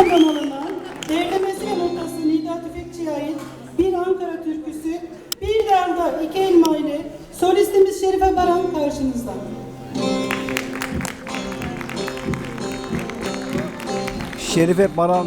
Radyo kanalına derlemesi ve noktası Nida Tüfekçi'ye ait bir Ankara türküsü bir darda iki elma ile solistimiz Şerife Baran karşınızda. Şerife Baran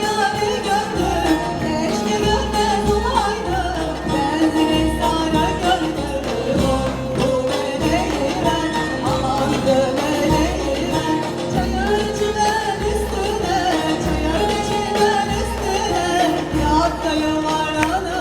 Hayatta yalvarana